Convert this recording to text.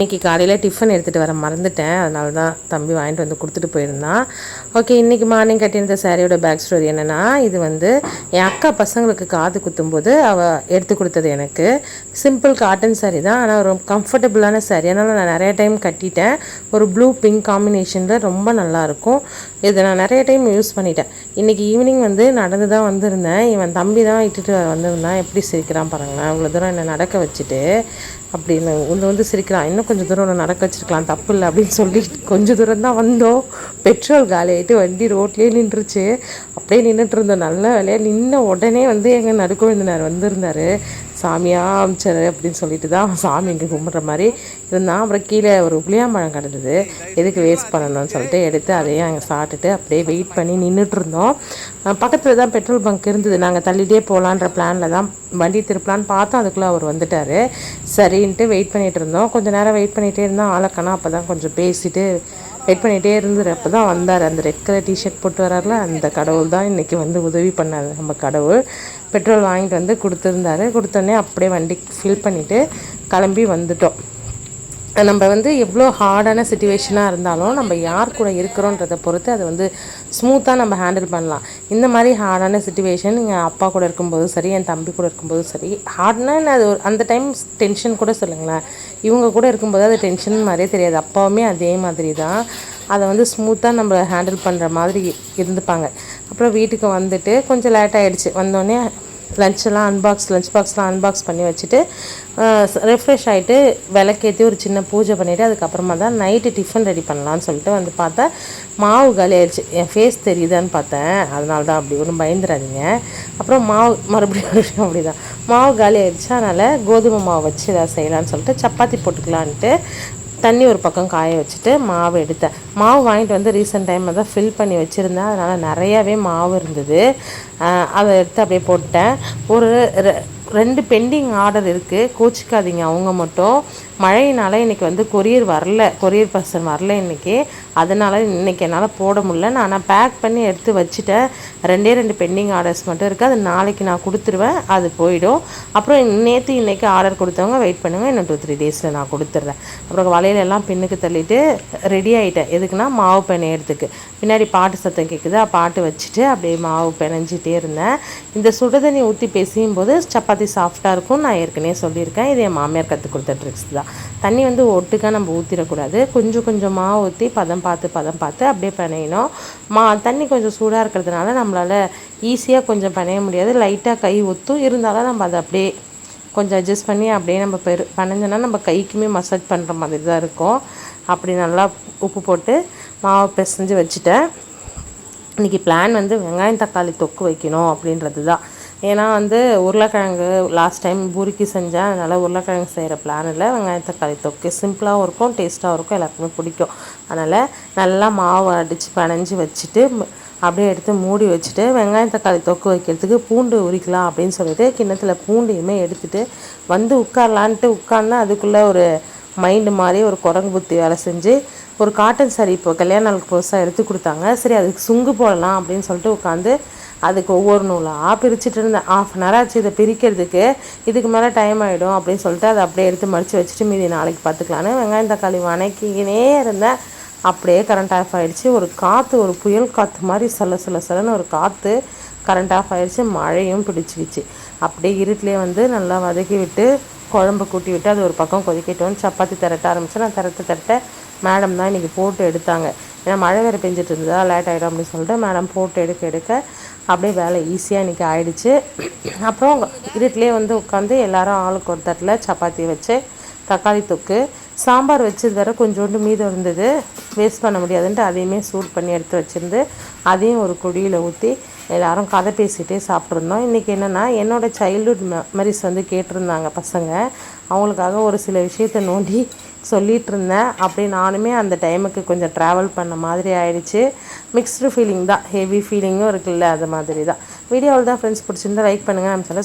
இன்றைக்கி காலையில் டிஃபன் எடுத்துகிட்டு வர மறந்துட்டேன். அதனால தான் தம்பி வாங்கிட்டு வந்து கொடுத்துட்டு போயிருந்தான். ஓகே இன்றைக்கி மார்னிங் கட்டியிருந்த சாரியோட பேக் ஸ்டோரி என்னென்னா இது வந்து என் அக்கா பசங்களுக்கு காது குத்தும்போது அவள் எடுத்து கொடுத்தது எனக்கு. சிம்பிள் காட்டன் சாரீ தான். ஆனால் ஒரு கம்ஃபர்டபுளான சாரீ அதனால் நான் நிறைய டைம் கட்டிட்டேன். ஒரு ப்ளூ பிங்க் காம்பினேஷனில் ரொம்ப நல்லாயிருக்கும் இதை நான் நிறைய டைம் யூஸ் பண்ணிட்டேன். இன்றைக்கி ஈவினிங் வந்து நடந்து தான் வந்திருந்தேன். இவன் தம்பி தான் இட்டுட்டு வந்திருந்தான். எப்படி சிரிக்கிறான் பாருங்களேன். அவ்வளோ தூரம் என்னை நடக்க வச்சுட்டு அப்படின்னு வந்து வந்து சிரிக்கிறான். இன்னும் கொஞ்சம் தூரம் நடக்க வச்சிருக்கலாம். தப்பு இல்லை அப்படின்னு சொல்லி கொஞ்சம் தூரம் தான் வந்தோம். பெட்ரோல் காலி வண்டி ரோட்லேயே நின்றுச்சு. அப்படியே நின்றுட்டு இருந்தோம். நல்ல வேலையாக நின்ன உடனே வந்து எங்கள் நடுக்குழுந்தினார் வந்திருந்தார். சாமியாக அமைச்சார் அப்படின்னு சொல்லிட்டு தான் சாமி இங்கே கும்பிட்ற மாதிரி இருந்தான். அப்புறம் கீழே ஒரு புளியாம்பழம் கிடந்தது. எதுக்கு வேஸ்ட் பண்ணணும்னு சொல்லிட்டு எடுத்து அதையும் அங்கே சாப்பிட்டுட்டு அப்படியே வெயிட் பண்ணி நின்றுட்டு இருந்தோம். பக்கத்தில் தான் பெட்ரோல் பங்க் இருந்தது. நாங்கள் தள்ளிட்டே போகலான்ற பிளானில் தான் வண்டி திருப்பலான்னு பார்த்தோம். அதுக்குள்ளே அவர் வந்துட்டார். சரின்ட்டு வெயிட் பண்ணிகிட்டு இருந்தோம். கொஞ்சம் நேரம் வெயிட் பண்ணிகிட்டே இருந்தோம். ஆளக்கணா அப்போ தான் கொஞ்சம் பேசிட்டு வெயிட் பண்ணிகிட்டே இருந்தார். அப்போ தான் வந்தார். அந்த ரெட் கலர் டிஷர்ட் போட்டு வரார்ல அந்த கடவுள் தான் இன்றைக்கி வந்து உதவி பண்ணார். நம்ம கடவுள் பெட்ரோல் வாங்கிட்டு வந்து கொடுத்துருந்தாரு. கொடுத்தோடனே அப்படியே வண்டி ஃபில் பண்ணிவிட்டு கிளம்பி வந்துட்டோம். நம்ம வந்து எவ்வளோ ஹார்டான சுச்சுவேஷனாக இருந்தாலும் நம்ம யார் கூட இருக்கிறோன்றதை பொறுத்து அதை வந்து ஸ்மூத்தாக நம்ம ஹேண்டில் பண்ணலாம். இந்த மாதிரி ஹார்டான சுச்சுவேஷன் எங்கள் அப்பா கூட இருக்கும்போது சரி என் தம்பி கூட இருக்கும்போது சரி ஹார்ட்னா அது ஒரு அந்த டைம் டென்ஷன் கூட சொல்லுங்களேன். இவங்க கூட இருக்கும்போது அது டென்ஷன் மாதிரியே தெரியாது. அப்பாவுமே அதே மாதிரி தான். அதை வந்து ஸ்மூத்தாக நம்ம ஹேண்டில் பண்ணுற மாதிரி இருந்துப்பாங்க. அப்புறம் வீட்டுக்கு வந்துட்டு கொஞ்சம் லேட் ஆகிடுச்சு வந்தோடனே லஞ்செல்லாம் அன்பாக்ஸ் லஞ்ச் பாக்ஸ்லாம் அன்பாக்ஸ் பண்ணி வச்சுட்டு ரெஃப்ரெஷ் ஆகிட்டு விளக்கேற்றி ஒரு சின்ன பூஜை பண்ணிவிட்டு அதுக்கப்புறமா தான் நைட்டு டிஃபன் ரெடி பண்ணலான்னு சொல்லிட்டு வந்து பார்த்தா மாவு காலி ஆயிடுச்சு. என் ஃபேஸ் தெரியுதான்னு பார்த்தேன். அதனால தான் அப்படி ஒன்றும் பயந்துடாதீங்க. அப்புறம் மாவு மறுபடியும் அப்படி தான் மாவு காலி ஆயிடுச்சு. அதனால் கோதுமை மாவு வச்சு ஏதாவது செய்யலான்னு சொல்லிட்டு சப்பாத்தி போட்டுக்கலான்ட்டு தண்ணி ஒரு பக்கம் காய வச்சுட்டு மாவு எடுத்தேன் மாவு வாங்கிட்டு வந்து ரீசெண்ட் டைமில் தான் ஃபில் பண்ணி வச்சுருந்தேன். அதனால் நிறையாவே மாவு இருந்தது. அதை எடுத்து அப்படியே போட்டேன் ஒரு ரெண்டு பெண்டிங் ஆர்டர் இருக்குது கோச்சிக்காதீங்க அவங்க மட்டும். மழையினால் இன்றைக்கி வந்து கொரியர் வரல. கொரியர் பர்சன் வரல இன்றைக்கி அதனால் இன்றைக்கி என்னால் போட முடியல. நான் ஆனால் பேக் பண்ணி எடுத்து வச்சுட்டேன். ரெண்டே ரெண்டு பெண்டிங் ஆர்டர்ஸ் மட்டும் இருக்குது அது நாளைக்கு நான் கொடுத்துருவேன். அது போயிடும். அப்புறம் நேற்று இன்றைக்கி ஆர்டர் கொடுத்தவங்க வெயிட் பண்ணுங்கள் இன்னும் டூ த்ரீ டேஸில் நான் கொடுத்துட்றேன் அப்புறம் வலையிலெல்லாம் பின்னுக்கு தள்ளிட்டு ரெடி ஆகிட்டேன் எதுக்குன்னா மாவு பிணையறதுக்கு பின்னாடி பாட்டு சத்தம் கேட்குது பாட்டு வச்சுட்டு அப்படியே மாவு பிணைஞ்சிட்டே இருந்தேன். இந்த சுடுதண்ணி ஊற்றி பேசியும் போது சப்பாத்தி சாஃப்டாக இருக்கும் நான் ஏற்கனவே சொல்லியிருக்கேன். இது என் மாமியார் கற்றுக் கொடுத்த ட்ரிக்ஸ் தான். தண்ணி வந்து ஒட்டுக்காக நம்ம ஊற்றிடக்கூடாது கொஞ்சம் கொஞ்சமாக ஊற்றி பதம் பார்த்து பதம் பார்த்து அப்படியே பிணையணும். மா தண்ணி கொஞ்சம் சூடாக இருக்கிறதுனால நம்மளால் ஈஸியாக கொஞ்சம் பிணைய முடியாது. லைட்டாக கை ஒத்தும் இருந்தாலும் நம்ம அதை அப்படியே கொஞ்சம் அட்ஜஸ்ட் பண்ணி அப்படியே நம்ம பெரு பனைஞ்சோன்னா நம்ம கைக்குமே மசாஜ் பண்ணுற மாதிரி தான் இருக்கும். அப்படி நல்லா உப்பு போட்டு மாவை பிசைஞ்சு வச்சுட்டேன். இன்றைக்கி பிளான் வந்து வெங்காயம் தக்காளி தொக்கு வைக்கணும் அப்படின்றது தான். ஏன்னா வந்து உருளைக்கிழங்கு லாஸ்ட் டைம் பூரிக்கு செஞ்சேன். அதனால் உருளைக்கிழங்கு செய்கிற பிளான் இல்லை. வெங்காயம் தக்காளி தொக்கு சிம்பிளாகவும் இருக்கும் டேஸ்ட்டாகவும் இருக்கும் எல்லாருக்குமே பிடிக்கும். அதனால் நல்லா மாவு அடித்து பனைஞ்சி வச்சுட்டு அப்படியே எடுத்து மூடி வச்சுட்டு வெங்காயம் தக்காளி தொக்கு வைக்கிறதுக்கு பூண்டு உரிக்கலாம் அப்படின்னு சொல்லிட்டு கிண்ணத்தில் பூண்டையுமே எடுத்துகிட்டு வந்து உட்காரலான்ட்டு உட்கார்னா அதுக்குள்ளே ஒரு மைண்டு மாதிரி ஒரு குரங்கு புத்தி வேலை செஞ்சு ஒரு காட்டன் சாரி இப்போ கல்யாண நாளுக்கு புதுசாக எடுத்து கொடுத்தாங்க. சரி அதுக்கு சுங்கு போடலாம் அப்படின்னு சொல்லிட்டு உட்காந்து அதுக்கு ஒவ்வொரு நூலாக பிரிச்சுட்டு இருந்தேன். ஆஃப் அன் ஹவர் ஆச்சு இதை பிரிக்கிறதுக்கு. இதுக்கு மேலே டைம் ஆகிடும் அப்படின்னு சொல்லிட்டு அதை அப்படியே எடுத்து மடித்து வச்சுட்டு மீதி நாளைக்கு பார்த்துக்கலான்னு வெங்காயம் தக்காளி வணக்கினே இருந்தேன். அப்படியே கரண்ட் ஆஃப் ஆகிடுச்சு ஒரு காற்று ஒரு புயல் காற்று மாதிரி சொல்ல சில சிலன்னு ஒரு காற்று கரண்ட் ஆஃப் ஆகிடுச்சு மழையும் பிடிச்சிக்கிச்சு. அப்படியே இருட்டிலே வந்து நல்லா வதக்கி விட்டு குழம்பு கூட்டி விட்டு அது ஒரு பக்கம் கொதிக்கட்டும் சப்பாத்தி திரட்ட ஆரம்பிச்சு நான் திரட்ட திரட்ட மேடம் தான் இன்றைக்கி போட்டு எடுத்தாங்க. ஏன்னா மழை வேறு பெஞ்சிட்டு இருந்ததா லேட் ஆகிடும் அப்படின்னு சொல்லிட்டு மேடம் போட்டு எடுக்க எடுக்க அப்படியே வேலை ஈஸியாக இன்றைக்கி ஆயிடுச்சு. அப்புறம் இருட்டிலே வந்து உட்காந்து எல்லாரும் ஆளுக்கு ஒரு தட்டில் சப்பாத்தி வச்சு தக்காளி தொக்கு சாம்பார் வச்சது கொஞ்சோண்டு மீதம் இருந்தது. வேஸ்ட் பண்ண முடியாதுன்ட்டு அதையுமே சூட் பண்ணி எடுத்து வச்சுருந்து அதையும் ஒரு குழியில் ஊற்றி எல்லோரும் கதை பேசிகிட்டே சாப்பிட்ருந்தோம் இன்றைக்கி என்னென்னா என்னோடய சைல்டுஹுட் மெமரிஸ் வந்து கேட்டிருந்தாங்க பசங்க. அவங்களுக்காக ஒரு சில விஷயத்தை நோண்டி சொல்லிகிட்டு இருந்தேன் அப்படி நானுமே அந்த டைமுக்கு கொஞ்சம் ட்ராவல் பண்ண மாதிரி ஆயிடுச்சு. மிக்ஸ்டு ஃபீலிங் தான். ஹெவி ஃபீலிங்கும் இருக்குல்ல அது மாதிரி தான் வீடியோவில் தான் ஃப்ரெண்ட்ஸ் பிடிச்சிருந்தா லைக் பண்ணுங்கள் நம்ம சொல்ல